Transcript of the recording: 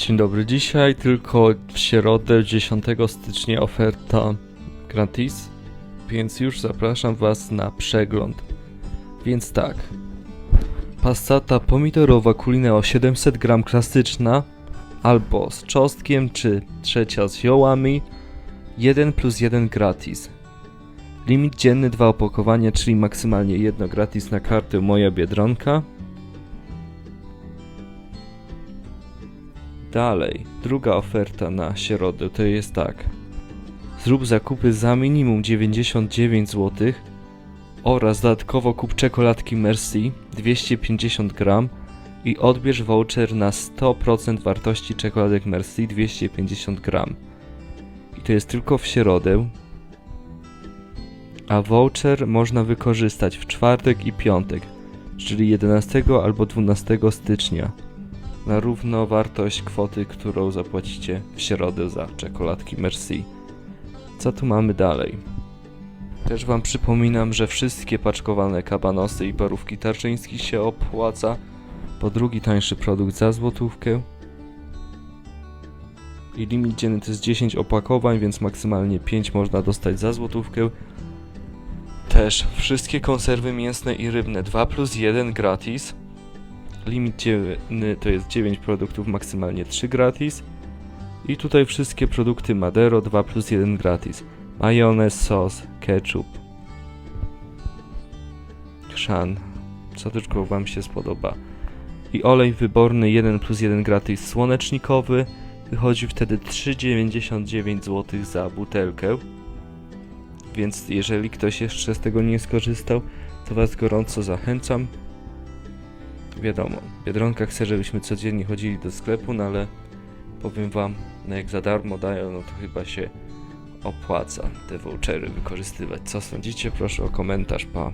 Dzień dobry, dzisiaj tylko w środę 10 stycznia oferta gratis, więc już zapraszam Was na przegląd. Więc tak, passata pomidorowa kulineo 700 gram klasyczna, albo z czosnkiem, czy trzecia z ziołami, 1 plus 1 gratis. Limit dzienny dwa opakowania, czyli maksymalnie jedno gratis na kartę Moja Biedronka. Dalej, druga oferta na środę to jest tak. Zrób zakupy za minimum 99 zł oraz dodatkowo kup czekoladki Merci 250 gram i odbierz voucher na 100% wartości czekoladek Merci 250 gram. I to jest tylko w środę. A voucher można wykorzystać w czwartek i piątek, czyli 11 albo 12 stycznia na równowartość kwoty, którą zapłacicie w środę za czekoladki Merci. Co tu mamy dalej? Też wam przypominam, że wszystkie paczkowane kabanosy i parówki tarczyński się opłaca, po drugi tańszy produkt za złotówkę. I limit dzienny to jest 10 opakowań, więc maksymalnie 5 można dostać za złotówkę. Też wszystkie konserwy mięsne i rybne 2 plus 1 gratis. Limit to jest 9 produktów, maksymalnie 3 gratis. I tutaj wszystkie produkty Madero 2 plus 1 gratis. Majonez, sos, ketchup, chrzan, co Wam się spodoba. I olej wyborny 1 plus 1 gratis słonecznikowy. Wychodzi wtedy 3,99 zł za butelkę. Więc jeżeli ktoś jeszcze z tego nie skorzystał, to Was gorąco zachęcam. Wiadomo, Biedronka chce, żebyśmy codziennie chodzili do sklepu, no ale powiem wam, no jak za darmo dają, no to chyba się opłaca te vouchery wykorzystywać. Co sądzicie? Proszę o komentarz, pa.